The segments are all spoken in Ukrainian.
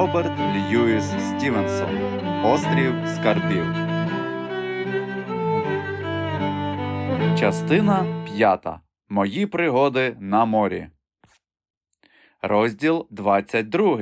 Роберт Льюіс Стівенсон Острів Скарбів. Частина п'ята. Мої пригоди на морі. Розділ 22.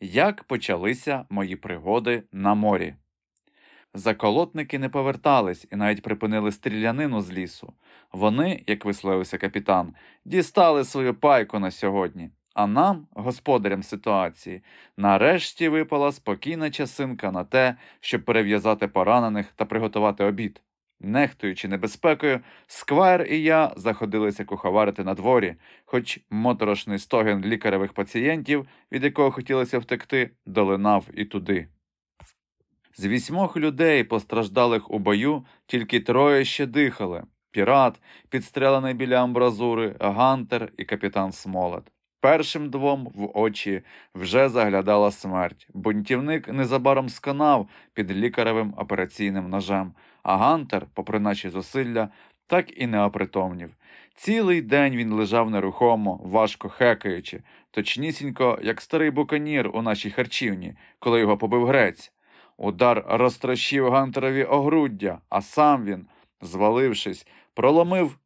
Як почалися мої пригоди на морі. Заколотники не повертались і навіть припинили стрілянину з лісу. Вони, як висловився капітан, дістали свою пайку на сьогодні. А нам, господарям ситуації, нарешті випала спокійна часинка на те, щоб перев'язати поранених та приготувати обід. Нехтуючи небезпекою, Сквайр і я заходилися куховарити на дворі, хоч моторошний стогін лікаревих пацієнтів, від якого хотілося втекти, долинав і туди. З вісьмох людей, постраждалих у бою, тільки троє ще дихали пірат, підстрелений біля амбразури, Гантер і капітан Смолет. Першим двом в очі вже заглядала смерть. Бунтівник незабаром сканав під лікаревим операційним ножем, а Гантер, попри наші зусилля, так і не опритомнів. Цілий день він лежав нерухомо, важко хекаючи, точнісінько, як старий буканір у нашій харчівні, коли його побив грець. Удар розтрощив Гантерові огруддя, а сам він, звалившись, проломив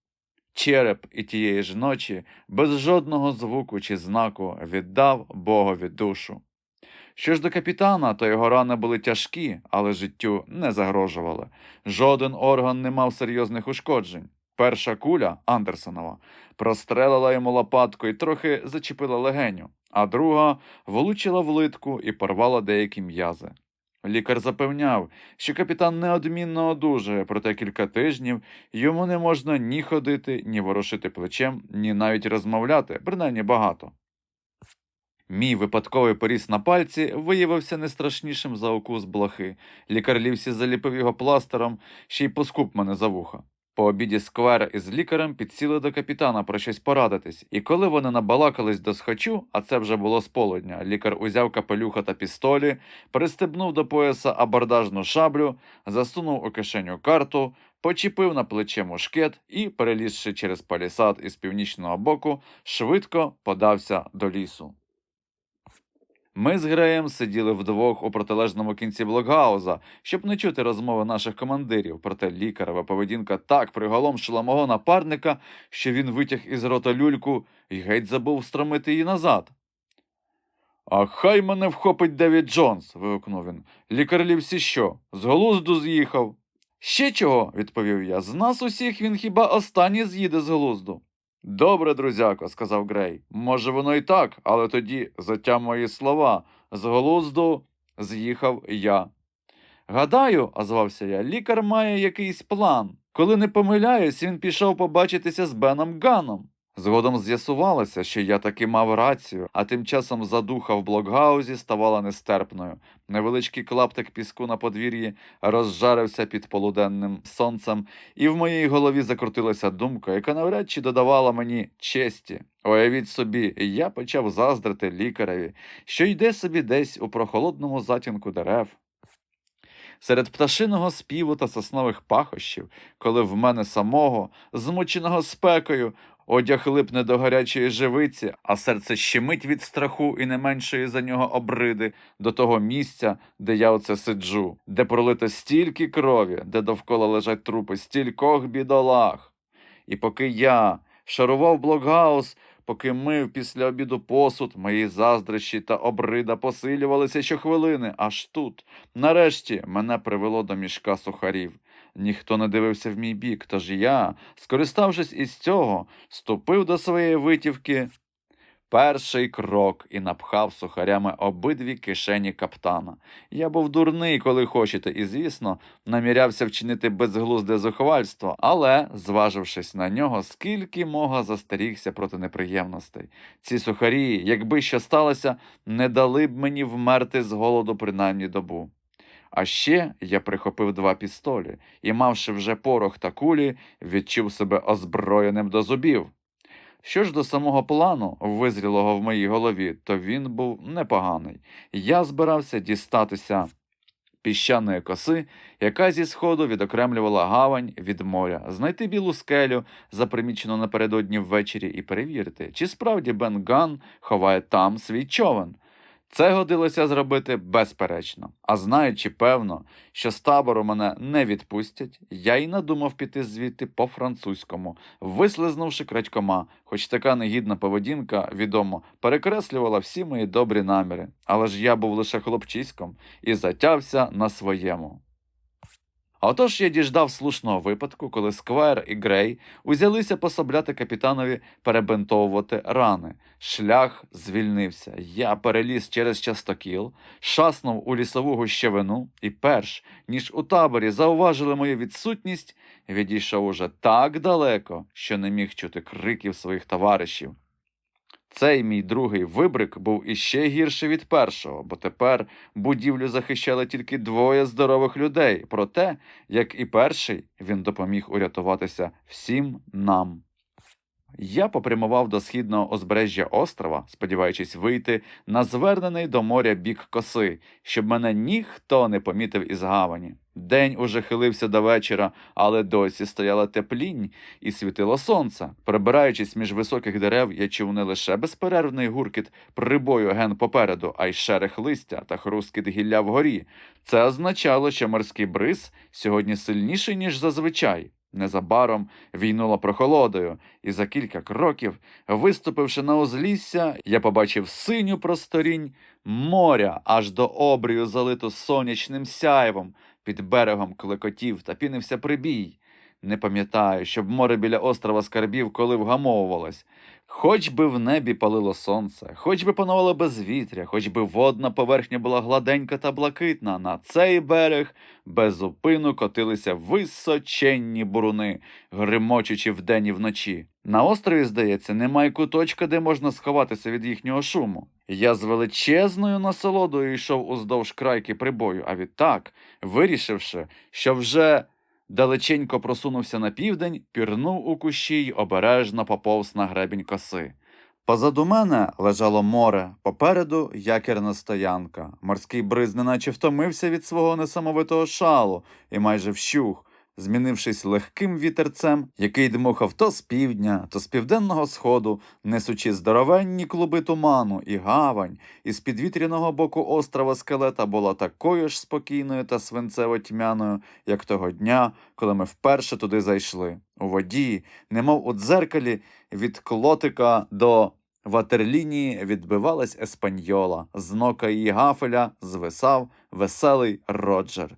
череп і тієї ж ночі, без жодного звуку чи знаку, віддав Богові душу. Що ж до капітана, то його рани були тяжкі, але життю не загрожували. Жоден орган не мав серйозних ушкоджень. Перша куля Андерсонова прострелила йому лопатку і трохи зачепила легеню, а друга влучила в литку і порвала деякі м'язи. Лікар запевняв, що капітан неодмінно одужає, проте кілька тижнів йому не можна ні ходити, ні ворушити плечем, ні навіть розмовляти, принаймні багато. Мій випадковий поріз на пальці виявився не страшнішим за укус блохи. Лікар Лівсі заліпив його пластером, ще й поскуп мене за вуха. По обіді сквер із лікарем підсіли до капітана про щось порадитись, і коли вони набалакались до схочу, а це вже було з полудня, лікар узяв капелюха та пістолі, пристебнув до пояса абордажну шаблю, засунув у кишеню карту, почепив на плече мушкет і, перелізши через палісад із північного боку, швидко подався до лісу. Ми з Греєм сиділи вдвох у протилежному кінці блокгауза, щоб не чути розмови наших командирів, проте лікарева поведінка так приголомшила мого напарника, що він витяг із рота люльку і геть забув стромити її назад. А хай мене вхопить Девід Джонс. вигукнув він. Лікар Лівсі що? З глузду з'їхав. Ще чого? відповів я. З нас усіх він хіба останній з'їде з глузду. Добре, друзяко, сказав Грей. Може, воно і так, але тоді, затям мої слова, з глузду з'їхав я. Гадаю, озвався я, лікар має якийсь план. Коли не помиляюсь, він пішов побачитися з Беном Ганом. Згодом з'ясувалося, що я таки мав рацію, а тим часом задуха в блокгаузі ставала нестерпною. Невеличкий клаптик піску на подвір'ї розжарився під полуденним сонцем, і в моїй голові закрутилася думка, яка навряд чи додавала мені честі. Уявіть собі, я почав заздрити лікареві, що йде собі десь у прохолодному затінку дерев. Серед пташиного співу та соснових пахощів, коли в мене самого, змученого спекою, одяг липне до гарячої живиці, а серце щемить від страху і не меншої за нього обриди до того місця, де я оце сиджу, де пролито стільки крові, де довкола лежать трупи стількох бідолах. І поки я шарував блокгаус, поки мив після обіду посуд, мої заздрощі та обрида посилювалися щохвилини, аж тут, нарешті, мене привело до мішка сухарів. Ніхто не дивився в мій бік, тож я, скориставшись із цього, ступив до своєї витівки перший крок і напхав сухарями обидві кишені каптана. Я був дурний, коли хочете, і, звісно, намірявся вчинити безглузде зухвальство, але, зважившись на нього, скільки мога застерігся проти неприємностей. Ці сухарі, якби що сталося, не дали б мені вмерти з голоду принаймні добу. А ще я прихопив два пістолі і, мавши вже порох та кулі, відчув себе озброєним до зубів. Що ж до самого плану, визрілого в моїй голові, то він був непоганий. Я збирався дістатися піщаної коси, яка зі сходу відокремлювала гавань від моря, знайти білу скелю, запримічену напередодні ввечері, і перевірити, чи справді Бен Ган ховає там свій човен. Це годилося зробити безперечно. А знаючи певно, що з табору мене не відпустять, я й надумав піти звідти по-французькому, вислизнувши крадькома, хоч така негідна поведінка, відомо, перекреслювала всі мої добрі наміри. Але ж я був лише хлопчиськом і затявся на своєму. Отож я діждав слушного випадку, коли Сквайр і Грей узялися пособляти капітанові перебинтовувати рани. Шлях звільнився. Я переліз через частокіл, шаснув у лісову гущевину, і перш ніж у таборі зауважили мою відсутність, відійшов уже так далеко, що не міг чути криків своїх товаришів. Цей мій другий вибрик був іще гірший від першого, бо тепер будівлю захищали тільки двоє здорових людей. Проте, як і перший, він допоміг урятуватися всім нам. Я попрямував до східного озбережжя острова, сподіваючись вийти на звернений до моря бік коси, щоб мене ніхто не помітив із гавані. День уже хилився до вечора, але досі стояла теплінь і світило сонце. Прибираючись між високих дерев, я чув не лише безперервний гуркіт прибою ген попереду, а й шерех листя та хрускіт гілля вгорі. Це означало, що морський бриз сьогодні сильніший, ніж зазвичай. Незабаром війнула прохолодою, і за кілька кроків, виступивши на узлісся, я побачив синю просторінь моря аж до обрію, залиту сонячним сяйвом. Під берегом клекотів та пінився прибій. Не пам'ятаю, щоб море біля острова скарбів коли вгамовувалось. Хоч би в небі палило сонце, хоч би панувало безвітря, хоч би водна поверхня була гладенька та блакитна, на цей берег без зупину котилися височенні буруни, гримочучи вдень і вночі. На острові, здається, немає куточка, де можна сховатися від їхнього шуму. Я з величезною насолодою йшов уздовж крайки прибою, а відтак, вирішивши, що вже далеченько просунувся на південь, пірнув у кущі й обережно поповз на гребінь коси. Позаду мене лежало море, попереду якірна стоянка. Морський бриз неначе втомився від свого несамовитого шалу і майже вщух, змінившись легким вітерцем, який дмухав то з півдня, то з південного сходу, несучи здоровенні клуби туману і гавань, і з підвітряного боку острова скелета була такою ж спокійною та свинцево тьмяною, як того дня, коли ми вперше туди зайшли. У воді, немов у дзеркалі, від клотика до ватерлінії відбивалась еспаньола, з нока її гафеля звисав веселий Роджер.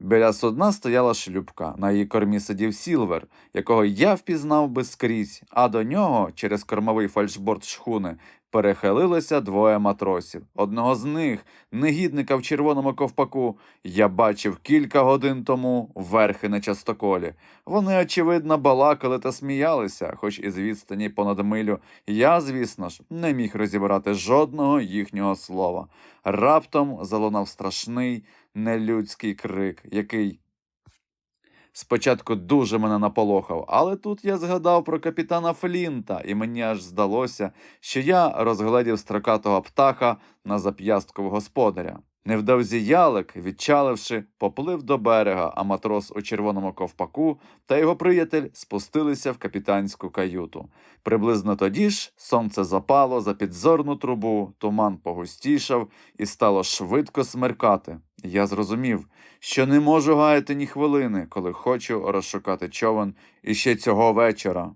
Біля судна стояла шлюпка, на її кормі сидів Сілвер, якого я впізнав би скрізь, а до нього, через кормовий фальшборд шхуни, перехилилося двоє матросів. Одного з них, негідника в червоному ковпаку, я бачив кілька годин тому верхи на частоколі. Вони, очевидно, балакали та сміялися, хоч із відстані понад милю я, звісно ж, не міг розібрати жодного їхнього слова. Раптом залунав страшний нелюдський крик, який спочатку дуже мене наполохав, але тут я згадав про капітана Флінта, і мені аж здалося, що я розгледів строкатого птаха на зап'ястку господаря. Невдовзі ялик, відчаливши, поплив до берега, а матрос у червоному ковпаку та його приятель спустилися в капітанську каюту. Приблизно тоді ж сонце запало за підзорну трубу, туман погустішав і стало швидко смеркати. Я зрозумів, що не можу гаяти ні хвилини, коли хочу розшукати човен іще цього вечора.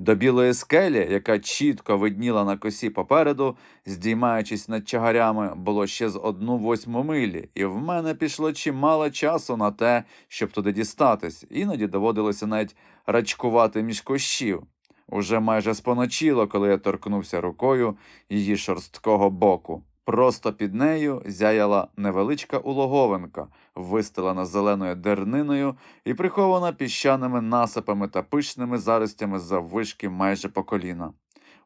До білої скелі, яка чітко видніла на косі попереду, здіймаючись над чагарями, було ще з одну восьму милі, і в мене пішло чимало часу на те, щоб туди дістатись. Іноді доводилося навіть рачкувати між кущів. Уже майже споночило, коли я торкнувся рукою її шорсткого боку. Просто під нею зяяла невеличка улоговинка, вистелена зеленою дерниною і прихована піщаними насипами та пишними заростями заввишки майже по коліна.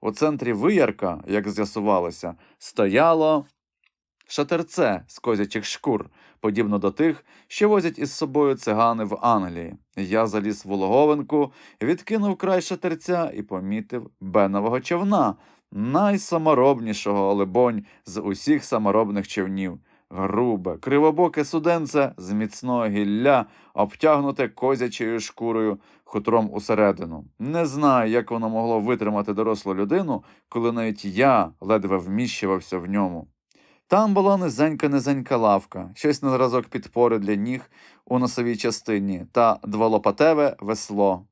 У центрі виярка, як з'ясувалося, стояло шатерце з козячих шкур, подібно до тих, що возять із собою цигани в Англії. Я заліз в улоговинку, відкинув край шатерця і помітив бенового човна, найсаморобнішого, либонь, з усіх саморобних човнів. Грубе, кривобоке суденце з міцного гілля, обтягнуте козячою шкурою, хутром усередину. Не знаю, як воно могло витримати дорослу людину, коли навіть я ледве вміщувався в ньому. Там була низенька-низенька лавка, щось на зразок підпори для ніг у носовій частині та дволопатеве весло.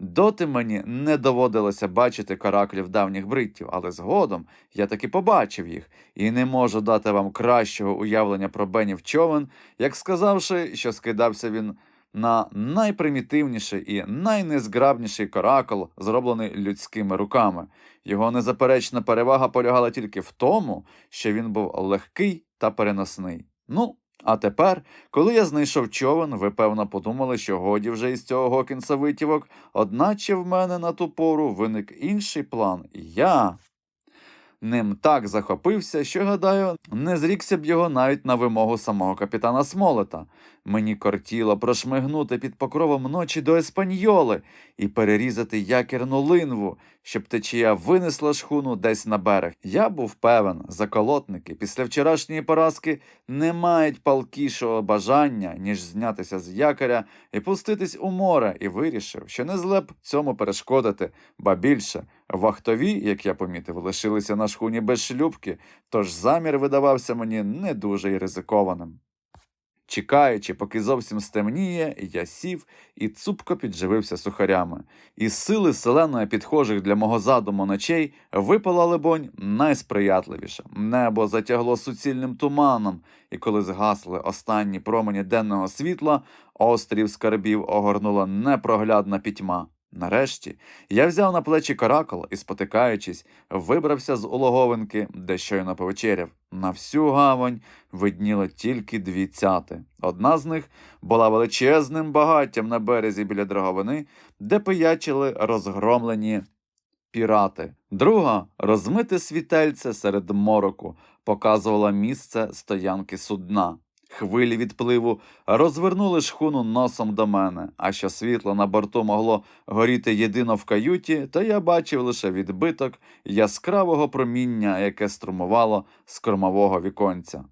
Доти мені не доводилося бачити караклів давніх бриттів, але згодом я таки побачив їх і не можу дати вам кращого уявлення про Бенів човен, як сказавши, що скидався він на найпримітивніший і найнезграбніший каракл, зроблений людськими руками. Його незаперечна перевага полягала тільки в тому, що він був легкий та переносний. Ну, а тепер, коли я знайшов човен, ви певно подумали, що годі вже із цього Гокінса витівок, одначе в мене на ту пору виник інший план. Я ним так захопився, що, гадаю, не зрікся б його навіть на вимогу самого капітана Смолета. Мені кортіло прошмигнути під покровом ночі до Еспаньйоли і перерізати якірну линву, щоб течія винесла шхуну десь на берег. Я був певен, заколотники після вчорашньої поразки не мають палкішого бажання, ніж знятися з якоря і пуститись у море, і вирішив, що не зле б цьому перешкодити, ба більше. Вахтові, як я помітив, лишилися на шхуні без шлюбки, тож замір видавався мені не дуже й ризикованим. Чекаючи, поки зовсім стемніє, я сів і цупко підживився сухарями. Із сили селеної підхожих для мого задуму ночей випала, либонь, найсприятливіша. Небо затягло суцільним туманом, і коли згасли останні промені денного світла, острів скарбів огорнула непроглядна пітьма. Нарешті я взяв на плечі каракол і, спотикаючись, вибрався з улоговинки, де щойно повечеряв. На всю гавань видніло тільки дві цяти. Одна з них була величезним багаттям на березі біля драговини, де пиячили розгромлені пірати. Друга розмите світельце серед мороку показувала місце стоянки судна. Хвилі відпливу розвернули шхуну носом до мене, а що світло на борту могло горіти єдино в каюті, то я бачив лише відбиток яскравого проміння, яке струмувало з кормового віконця.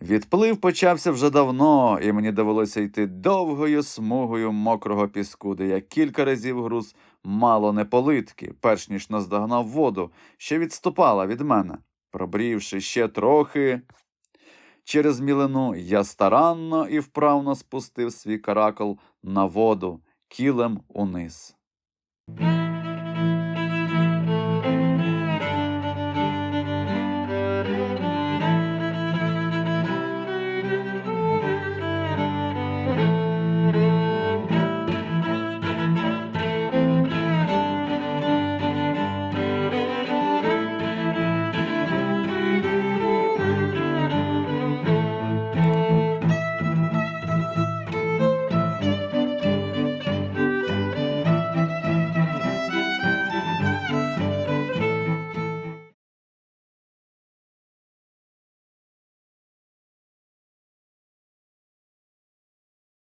Відплив почався вже давно, і мені довелося йти довгою смугою мокрого піску, де я кілька разів груз мало не политки, перш ніж наздогнав воду, що відступала від мене. Пробрівши ще трохи, Через мілину я старанно і вправно спустив свій каракол на воду кілем униз.